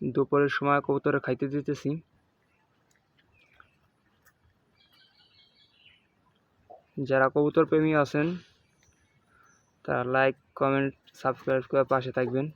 দুপুরের সময় কবুতরে খাইতে দিতেছি। যারা কবুতর প্রেমী আছেন, তারা লাইক কমেন্ট সাবস্ক্রাইব করে পাশে থাকবেন।